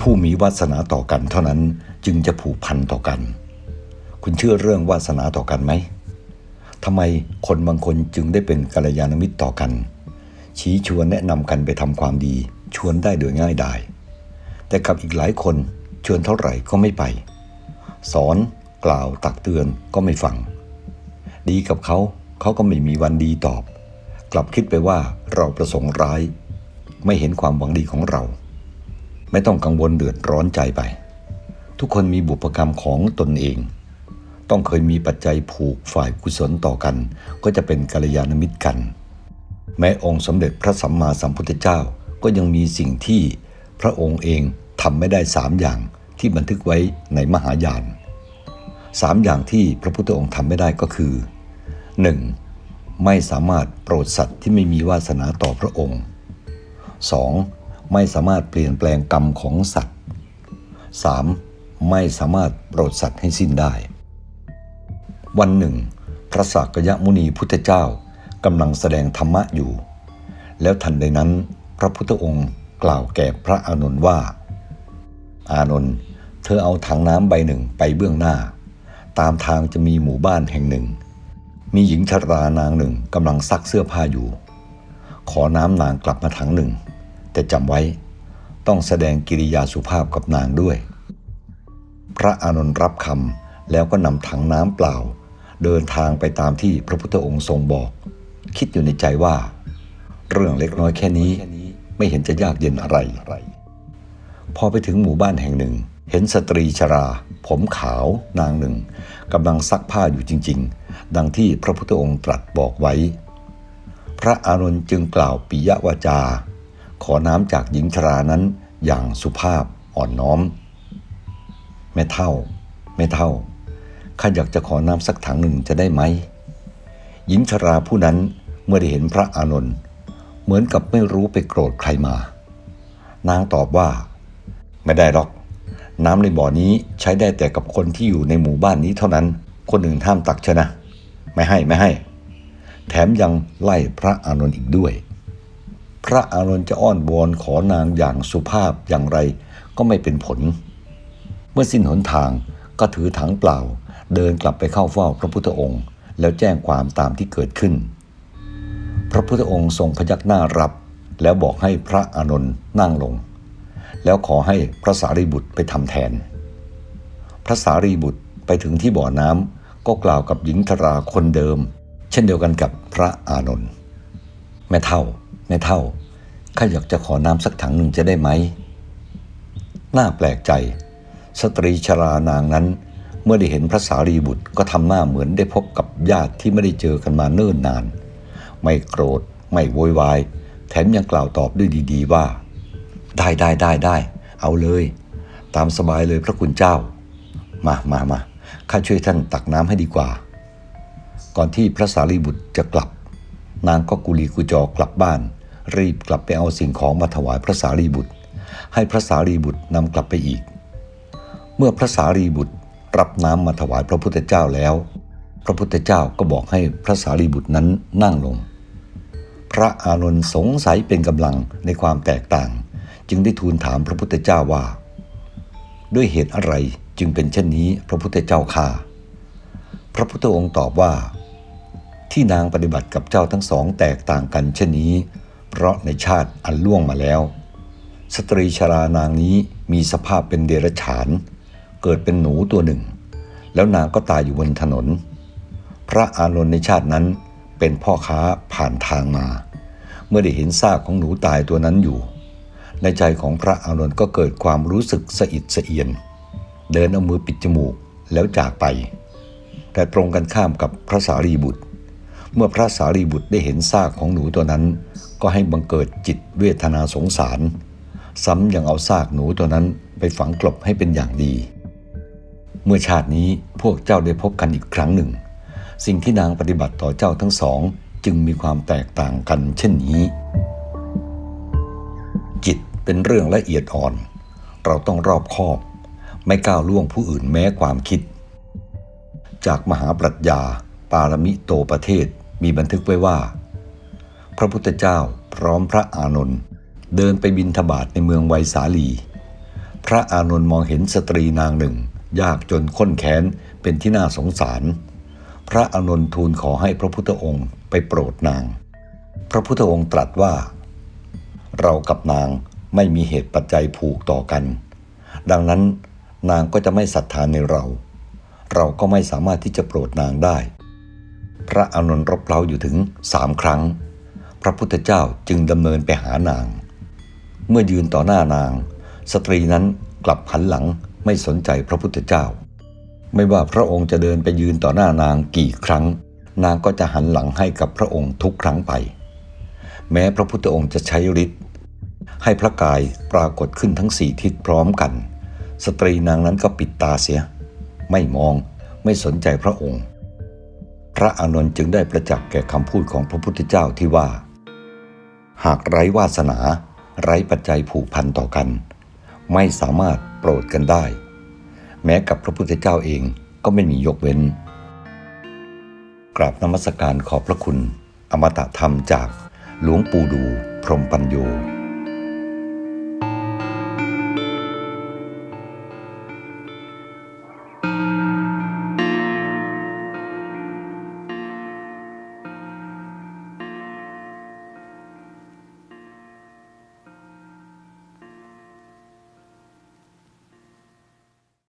ผู้มีวาสนาต่อกันเท่านั้นจึงจะผูกพันต่อกัน คุณเชื่อเรื่องวาสนาต่อกันไหมทำไมคนบางคนจึงได้เป็นกัลยาณมิตรต่อกัน ชี้ชวนแนะนำกันไปทำความดี ชวนได้โดยง่ายดาย แต่กับอีกหลายคนชวนเท่าไหร่ก็ไม่ไป สอนกล่าวตักเตือนก็ไม่ฟัง ดีกับเขาเขาก็ไม่มีวันดีตอบ กลับคิดไปว่าเราประสงค์ร้าย ไม่เห็นความหวังดีของเรา ไม่ต้องกังวลเดือดร้อนใจไป ทุกคนมีบุพกรรมของตนเอง ต้องเคยมีปัจจัยผูกฝ่ายกุศลต่อกัน ก็จะเป็นกัลยาณมิตรกัน แม้องค์สมเด็จพระสัมมาสัมพุทธเจ้าก็ยังมีสิ่งที่พระองค์เองทำไม่ได้สามอย่างที่บันทึกไว้ในมหายานสามอย่างที่พระพุทธองค์ทำไม่ได้ก็คือ 1. ไม่สามารถโปรดสัตว์ที่ไม่มีวาสนาต่อพระองค์ 2. ไม่สามารถเปลี่ยนแปลงกรรมของสัตว์ 3. ไม่สามารถโปรดสัตว์ให้สิ้นได้ วันหนึ่ง พระสักยมุนีพุทธเจ้ากำลังแสดงธรรมะอยู่ แล้วทันใดนั้น พระพุทธองค์กล่าวแก่พระอานนท์ว่า อานนท์เธอเอาถังน้ำใบหนึ่งไปเบื้องหน้า ตามทางจะมีหมู่บ้านแห่งหนึ่ง มีหญิงชรานางหนึ่งกำลังซักเสื้อผ้าอยู่ ขอน้ำนางกลับมาถังหนึ่ง แต่จำไว้ ต้องแสดงกิริยาสุภาพกับนางด้วย พระอานนท์รับคำแล้วก็นำถังน้ำเปล่า เดินทางไปตามที่พระพุทธองค์ทรงบอก คิดอยู่ในใจว่า เรื่องเล็กน้อยแค่นี้ไม่เห็นจะยากเย็นอะไร พอไปถึงหมู่บ้านแห่งหนึ่ง เห็นสตรีชรา ผมขาวนางหนึ่งกำลังซักผ้าอยู่จริง ๆ ดังที่พระพุทธองค์ตรัสบอกไว้ พระอานนท์จึงกล่าวปิยวาจา ขอน้ำจากหญิงชรานั้นอย่างสุภาพอ่อนน้อมแม่เท่าแม่เท่าข้าอยากจะขอน้ำสักถังหนึ่งจะได้ไหม หญิงชราผู้นั้นเมื่อได้เห็นพระอานนท์เหมือนกับไม่รู้ไปโกรธใครมา นางตอบว่า ไม่ได้หรอก น้ำในบ่อนี้ใช้ได้แต่กับคนที่อยู่ในหมู่บ้านนี้เท่านั้น คนอื่นห้ามตักเชนะ ไม่ให้ไม่ให้ แถมยังไล่พระอานนท์อีกด้วย พระอานนท์จะอ้อนวอนขอนางอย่างสุภาพอย่างไรก็ไม่เป็นผล เมื่อสิ้นหนทางก็ถือถังเปล่า เดินกลับไปเข้าเฝ้าพระพุทธองค์ แล้วแจ้งความตามที่เกิดขึ้น พระพุทธองค์ทรงพยักหน้ารับ แล้วบอกให้พระอานนท์นั่งลง แล้วขอให้พระสารีบุตรไปทำแทน พระสารีบุตรไปถึงที่บ่อน้ำก็กล่าวกับหญิงชราคนเดิม เช่นเดียวกันกับพระอานนท์แม่เท่า แม่เท่าข้าอยากจะขอน้ำสักถังหนึ่งจะได้ไหม น่าแปลกใจ สตรีชรานางนั้น เมื่อได้เห็นพระสารีบุตรก็ทำหน้าเหมือนได้พบกับญาติที่ไม่ได้เจอกันมาเนิ่นนาน ไม่โกรธ ไม่โวยวาย แถมยังกล่าวตอบด้วยดีๆว่า ได้ได้ได้ได้ เอาเลย ตามสบายเลยพระคุณเจ้า มามามาข้าช่วยท่านตักน้ำให้ดีกว่า ก่อนที่พระสารีบุตรจะกลับ นางก็กุลีกุจอกลับบ้าน รีบกลับไปเอาสิ่งของมาถวายพระสารีบุตร ให้พระสารีบุตรนำกลับไปอีก เมื่อพระสารีบุตรรับน้ำมาถวายพระพุทธเจ้าแล้ว พระพุทธเจ้าก็บอกให้พระสารีบุตรนั้นนั่งลง พระอานนท์สงสัยเป็นกำลังในความแตกต่าง จึงได้ทูลถามพระพุทธเจ้าว่า ด้วยเหตุอะไรจึงเป็นเช่นนี้พระพุทธเจ้าข้าพระพุทธองค์ตอบว่า ที่นางปฏิบัติกับเจ้าทั้งสองแตกต่างกันเช่นนี้ เพราะในชาติอันล่วงมาแล้ว สตรีชรานางนี้มีสภาพเป็นเดรัจฉาน เกิดเป็นหนูตัวหนึ่ง แล้วนางก็ตายอยู่บนถนน พระอานนท์ในชาตินั้นเป็นพ่อค้าผ่านทางมา เมื่อได้เห็นซากของหนูตายตัวนั้นอยู่ ในใจของพระอานนท์ก็เกิดความรู้สึกสะอิดสะเอียน เดินเอามือปิดจมูกแล้วจากไป แต่ตรงกันข้ามกับพระสารีบุตร เมื่อพระสารีบุตรได้เห็นซากของหนูตัวนั้น ก็ให้บังเกิดจิตเวทนาสงสาร ซ้ำยังเอาซากหนูตัวนั้นไปฝังกลบให้เป็นอย่างดี เมื่อชาตินี้พวกเจ้าได้พบกันอีกครั้งหนึ่ง สิ่งที่นางปฏิบัติต่อเจ้าทั้งสองจึงมีความแตกต่างกันเช่นนี้ จิตเป็นเรื่องละเอียดอ่อน เราต้องรอบคอบ ไม่ก้าวล่วงผู้อื่นแม้ความคิด จากมหาปรัชญาปารมิโตประเทศ มีบันทึกไว้ว่า พระพุทธเจ้าพร้อมพระอานนท์เดินไปบินทบาทในเมืองไวสาลี พระอานนท์มองเห็นสตรีนางหนึ่ง ยากจนข้นแค้นเป็นที่น่าสงสาร พระอานนท์ทูลขอให้พระพุทธองค์ไปโปรดนาง พระพุทธองค์ตรัสว่า เรากับนางไม่มีเหตุปัจจัยผูกต่อกัน ดังนั้นนางก็จะไม่ศรัทธานในเรา เราก็ไม่สามารถที่จะโปรดนางได้ พระอานนท์รบเร้าอยู่ถึงสามครั้ง พระพุทธเจ้าจึงดำเนินไปหานาง เมื่อยืนต่อหน้านาง สตรีนั้นกลับหันหลังไม่สนใจพระพุทธเจ้า ไม่ว่าพระองค์จะเดินไปยืนต่อหน้านางกี่ครั้ง นางก็จะหันหลังให้กับพระองค์ทุกครั้งไป แม้พระพุทธองค์จะใช้ฤทธิ์ให้พระกายปรากฏขึ้นทั้งสี่ทิศพร้อมกัน สตรีนางนั้นก็ปิดตาเสีย ไม่มองไม่สนใจพระองค์ พระอานนท์จึงได้ประจักษ์แก่คำพูดของพระพุทธเจ้าที่ว่า หากไร้วาสนา ไร้ปัจจัยผูกพันต่อกัน ไม่สามารถโปรดกันได้ แม้กับพระพุทธเจ้าเองก็ไม่มียกเว้น กราบนมัสการขอบพระคุณ อมตะธรรมจากหลวงปู่ดู พรหมปัญโย